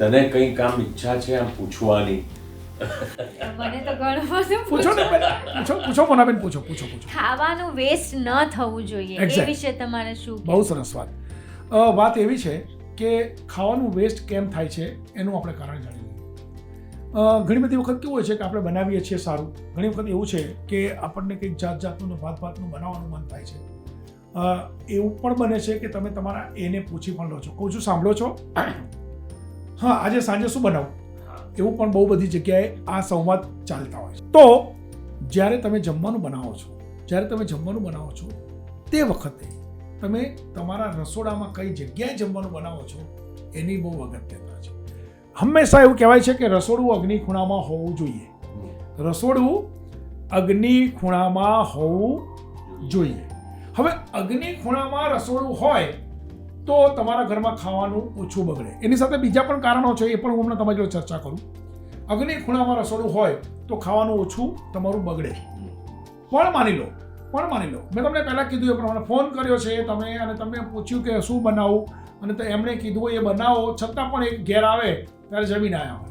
તને કઈ કામ ઈચ્છા છે આમ પૂછવાની? મને તો ઘણું બધું પૂછો ને પહેલા પૂછો પૂછો મોનાબેન પૂછો પૂછો પૂછો. ખાવાનું વેસ્ટ ન થવું જોઈએ. એ Exact. વિશે તમારે શું બહુ સરસ વાત. અ, વાત એવી છે કે ખાવાનું વેસ્ટ કેમ થાય છે એનું આપણે કારણ જાણીએ. અ, ઘણી બધી વખત કેવું હોય છે કે આપણે બનાવીએ છીએ સારું. ઘણી વખત એવું છે કે આપણને કંઈક જાત જાતનું ને ભાત ભાતનું બનાવવાનું મન થાય છે. અ, એવું પણ બને છે કે તમે તમારા એને પૂછી પણ લો છો. કહું છું સાંભળો છો. હા આજે સાંજે શું બનાવું? એવું પણ બહુ બધી જગ્યાએ આ સંવાદ ચાલતા હોય છે. તો જ્યારે તમે જમવાનું બનાવો છો જ્યારે તમે જમવાનું બનાવો છો તે વખતે તમે તમારા રસોડામાં કઈ જગ્યાએ જમવાનું બનાવો છો એની બહુ અગત્યતા છે. હંમેશા એવું કહેવાય છે કે રસોડું અગ્નિ ખૂણામાં હોવું જોઈએ. રસોડું અગ્નિ ખૂણામાં હોવું જોઈએ. હવે અગ્નિ ખૂણામાં રસોડું હોય તો તમારા ઘરમાં ખાવાનું ઓછું બગડે. એની સાથે બીજા પણ કારણો છે, એ પણ હું હમણાં તમારી ચર્ચા કરું. અગ્નિ ખૂણામાં રસોડું હોય તો ખાવાનું ઓછું તમારું બગડે. પણ માની લો, પણ માની લો, મેં તમને પહેલાં કીધું એ પ્રમાણે ફોન કર્યો છે તમે અને તમે પૂછ્યું કે શું બનાવું અને તો એમણે કીધું એ બનાવો, છતાં પણ એક ઘેર આવે ત્યારે જમીન આવ્યા હોય.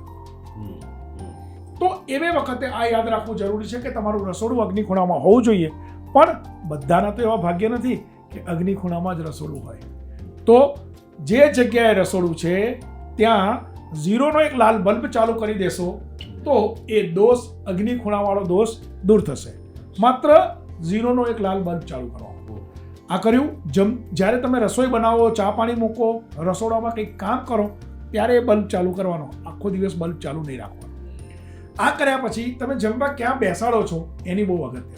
તો એવે વખતે આ યાદ રાખવું જરૂરી છે કે તમારું રસોડું અગ્નિ ખૂણામાં હોવું જોઈએ. પણ બધાના તો એવા ભાગ્ય નથી કે અગ્નિ ખૂણામાં જ રસોડું હોય. તો જે જગ્યાએ રસોડું છે ત્યાં ઝીરોનો એક લાલ બલ્બ ચાલુ કરી દેશો તો એ દોષ અગ્નિ ખૂણાવાળો દોષ દૂર થશે. માત્ર ઝીરોનો એક લાલ બલ્બ ચાલુ કરવાનો આ કર્યું. જમ જ્યારે તમે રસોઈ બનાવો ચા પાણી મૂકો રસોડામાં કંઈક કામ કરો ત્યારે એ બલ્બ ચાલુ કરવાનો. આખો દિવસ બલ્બ ચાલુ નહીં રાખવાનો. આ કર્યા પછી તમે જમવા ક્યાં બેસાડો છો એની બહુ અગત્ય છે.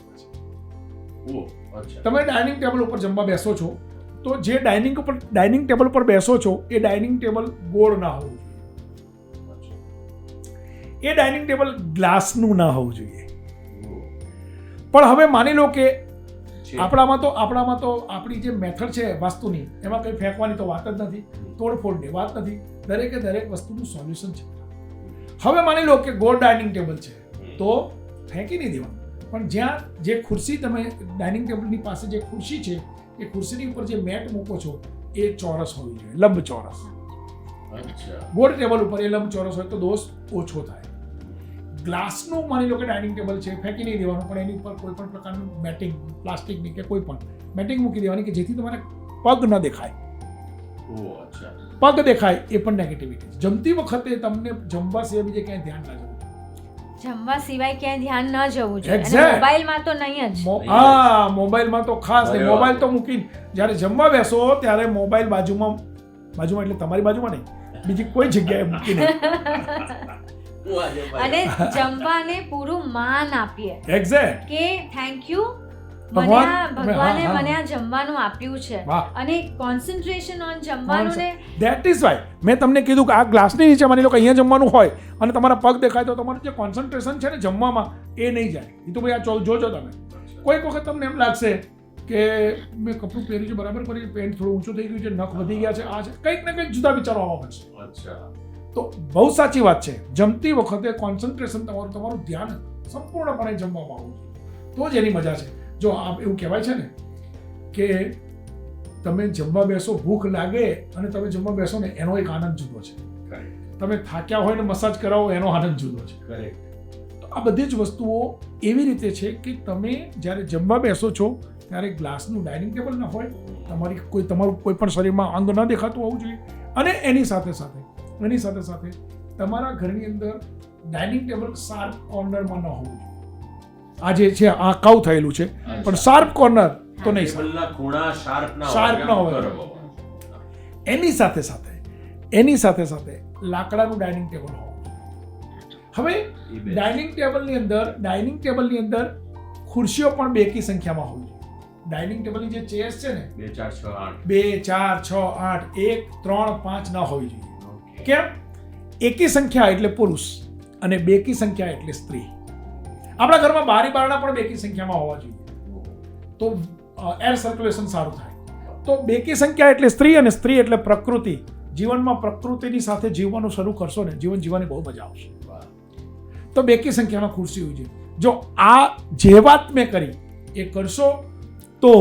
તમે ડાઇનિંગ ટેબલ ઉપર જમવા બેસો છો તો જે ડાઇનિંગ ઉપર ડાઇનિંગ ટેબલ પર બેસો છો એ ડાઇનિંગ ટેબલ ગોળ ના હોવું જોઈએ. એ ડાઇનિંગ ટેબલ ગ્લાસનું ના હોવું જોઈએ. પણ હવે માની લો કે આપણામાં તો આપણામાં તો આપણી જે મેથડ છે વાસ્તુની એમાં કંઈ ફેંકવાની તો વાત જ નથી તોડફોડની વાત નથી દરેકે દરેક વસ્તુનું સોલ્યુશન છે. હવે માની લો કે ગોળ ડાઇનિંગ ટેબલ છે તો ફેંકી નહીં દેવાનું. પણ જ્યાં જે ખુરશી તમે ડાઇનિંગ ટેબલની પાસે જે ખુરશી છે એ ખુરશીની ઉપર જે મેટ મૂકો છો એ ચોરસ હોવી જોઈએ લંબ ચોરસ ગોળ ટેબલ ઉપર એ લંબ ચોરસ હોય તો દોષ ઓછો થાય. ગ્લાસનું માની લો કે ડાઇનિંગ ટેબલ છે ફેંકી નહીં દેવાનું પણ એની ઉપર કોઈ પણ પ્રકારનું મેટિંગ પ્લાસ્ટિકની કે કોઈ પણ મેટિંગ મૂકી દેવાની કે જેથી તમારે પગ ન દેખાય. પગ દેખાય એ પણ નેગેટિવિટી જમતી વખતે તમને જમવા સિવાય બીજે ક્યાંય ધ્યાન ના જમવા સિવાય ક્યાંય ધ્યાન ન જવું જોઈએ. અને. મોબાઈલમાં તો નહીં જ. હા મોબાઈલમાં તો ખાસ મોબાઈલ તો મૂકીને જ્યારે જમવા બેસો ત્યારે મોબાઈલ બાજુમાં બાજુમાં એટલે તમારી બાજુમાં નહીં. બીજી કોઈ જગ્યાએ મૂકીને. અને જમવાને પૂરું માન આપીએ. એક્ઝેક્ટ કે થેન્ક યુ મને આ ભગવાને. મને આ જમવાનું આપ્યું છે. અને કોન્સન્ટ્રેશન ઓન જમવાનું ને ધેટ ઇઝ વાય મેં તમને કીધું કે આ ગ્લાસની નીચે માની લો કે અહીંયા જમવાનું હોય અને તમારા પગ દેખાય તો તમારું જે કોન્સન્ટ્રેશન છે ને જમવામાં એ નહીં જાય. એ તો ભાઈ આ જોજો તમે. કોઈક વખત તમને એમ લાગશે કે મેં કપડું પહેર્યું છે બરાબર કર્યું પેન્ટ થોડું ઊંચું થઈ ગયું છે નખ વધી ગયા છે આ છે. કંઈક ને કંઈક જુદા વિચારો આવવા પડશે. અચ્છા. તો બહુ સાચી વાત છે. જમતી વખતે કોન્સન્ટ્રેશન તમારું તમારું ધ્યાન સંપૂર્ણપણે જમવામાં આવવું જોઈએ. તો જ એની મજા છે. જો આપ એવું કહેવાય છે ને કે તમે જમવા બેસો ભૂખ લાગે અને તમે જમવા બેસો ને એનો એક આનંદ જુદો છે. તમે થાક્યા હોય ને મસાજ કરાવો એનો આનંદ જુદો છે. તો આ બધી જ વસ્તુઓ એવી રીતે છે કે તમે જ્યારે જમવા બેસો છો ત્યારે ગ્લાસનું ડાઇનિંગ ટેબલ ન હોય તમારી કોઈ તમારું કોઈ પણ શરીરમાં અંગ ન દેખાતું હોવું જોઈએ. અને એની સાથે સાથે એની સાથે સાથે તમારા ઘરની અંદર ડાઇનિંગ ટેબલ શાર્પ કોર્નરમાં ન હોવું જોઈએ. આ જે છે આ કાઉ થયેલું છે. પણ શાર્પ કોર્નર તો નહીં શાર્પ. ના હોય. એની સાથે સાથે એની સાથે સાથે લાકડાનું ડાઇનિંગ ટેબલ હોવું હવે ડાઇનિંગ ટેબલની અંદર ડાઇનિંગ ટેબલની અંદર ખુરશીઓ પણ બેકી સંખ્યામાં હોવી જોઈએ. ડાઇનિંગ ટેબલની જે ચેર્સ છે ને બે ચાર છ આઠ. બે ચાર છ આઠ એક ત્રણ પાંચ ન હોવી જોઈએ. કેમ? એકી સંખ્યા એટલે પુરુષ અને બેકી સંખ્યા એટલે સ્ત્રી. આપણા ઘરમાં બારી બારણા પણ બેકી સંખ્યામાં હોવા જોઈએ. તો એર સર્ક્યુલેશન સારું થાય. તો બેકી સંખ્યા એટલે સ્ત્રી અને સ્ત્રી એટલે પ્રકૃતિ. જીવનમાં પ્રકૃતિની સાથે જીવવાનું શરૂ કરશો ને જીવન જીવવાની બહુ મજા આવશે. તો બેકી સંખ્યામાં ખુરશી હોય છે. જો આ જે વાત મેં કરી એ કરશો તો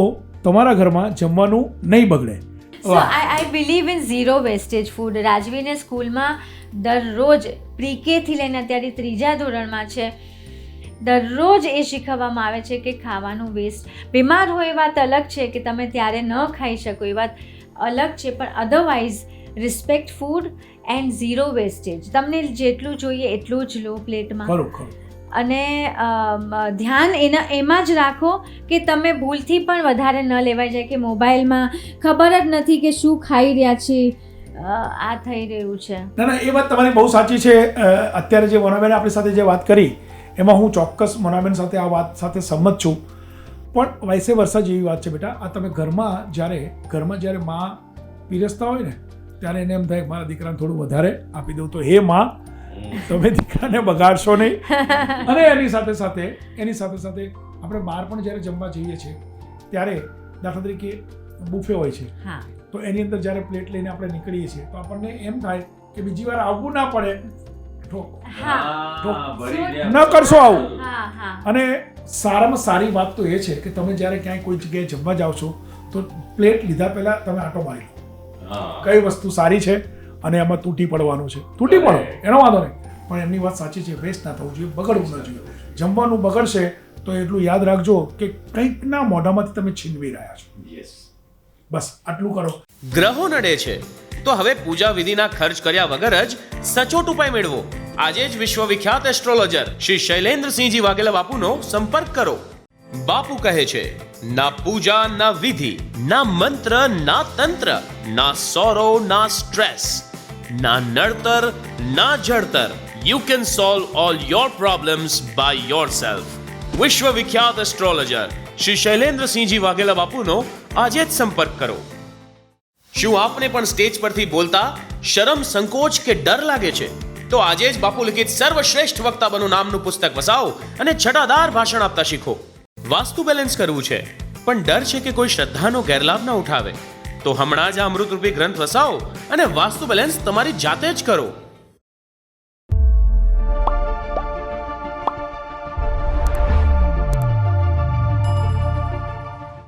તમારા ઘરમાં જમવાનું નહીં બગડે. So I I believe in zero wastage food રાજવીને સ્કૂલમાં દરરોજ પ્રીકેથી લઈને અત્યારે ત્રીજા ધોરણમાં છે. દરરોજ એ શીખવવામાં આવે છે કે ખાવાનું વેસ્ટ બીમાર હોય એ વાત અલગ છે કે તમે ત્યારે ન ખાઈ શકો એ વાત અલગ છે પણ otherwise respect food and zero wastage તમને જેટલું જોઈએ એટલું જ લો પ્લેટમાં. અને ધ્યાન એના એમાં જ રાખો કે તમે ભૂલથી પણ વધારે ન લેવાઈ જાય કે મોબાઈલમાં ખબર જ નથી કે શું ખાઈ રહ્યા છે. આ થઈ રહ્યું છે. ના ના એ વાત તમારી બહુ સાચી છે. અત્યારે જે વનોબેન આપણી સાથે જે વાત કરી એમાં હું ચોક્કસ મોનાબેન સાથે આ વાત સાથે સંમત છું. પણ વૈસે વર્ષા જેવી વાત છે બેટા. આ તમે ઘરમાં જ્યારે ઘરમાં જ્યારે માં પીરસતા હોય ને ત્યારે એને એમ થાય મારા દીકરાને થોડું વધારે આપી દઉં તો હે માં તમે દીકરાને બગાડશો નહીં. અને એની સાથે સાથે એની સાથે સાથે આપણે બહાર પણ જ્યારે જમવા જઈએ છીએ ત્યારે દાખલા તરીકે બુફે હોય છે. હા. તો એની અંદર જ્યારે પ્લેટ લઈને આપણે નીકળીએ છીએ તો આપણને એમ થાય કે બીજી વાર આવવું ના પડે. ન કરશો આવું. હા હા. અને સારામાં સારી વાત તો એ છે કે તમે જ્યારે ક્યાંય કોઈ જગ્યાએ જમવા જાઓ છો તો પ્લેટ લીધા પહેલાં તમે આટો મારી લો. કઈ વસ્તુ સારી છે અને એમાં તૂટી પડવાનું છે. તૂટી પડો એનો વાંધો નહીં. પણ એમની વાત સાચી છે વેસ્ટ ના થવું જોઈએ બગડવું ન જોઈએ. જમવાનું બગડશે તો એટલું યાદ રાખજો કે કંઈકના મોઢામાંથી તમે છીનવી રહ્યા છો. બસ આટલું કરો. ગ્રહો નડે છે. તો હવે પૂજા વિધિના ખર્ચ કર્યા વગર જ સચોટ ઉપાય મેળવો. આજે જ વિશ્વવિખ્યાત એસ્ટ્રોલોજર શ્રી શૈલેન્દ્રસિંહજી વાઘેલા બાપુનો સંપર્ક કરો. બાપુ કહે છે, ના પૂજા, ના વિધિ, ના મંત્ર, ના તંત્ર, ના સોરો ના સ્ટ્રેસ ના નડતર, ના જડતર you can solve all your problems by yourself વિશ્વવિખ્યાત astrologer Shri Shailendrasinhji Vaghela બાપુનો આજે જ સંપર્ક કરો. શું આપને પણ સ્ટેજ પરથી બોલતા શરમ સંકોચ કે ડર લાગે છે? તો આજે જ બાપુ લિખિત સર્વશ્રેષ્ઠ વક્તા નામનું પુસ્તક વસાવો અને છટાદાર ભાષણ આપતા શીખો. વાસ્તુ બેલેન્સ કરવું છે, પણ ડર છે કે કોઈ શ્રદ્ધાનો ગેરલાભ ન ઉઠાવે. તો હમણાં જ આ અમૃતરૂપી ગ્રંથ વસાવો અને વાસ્તુ બેલેન્સ તમારી જાતે જ કરો.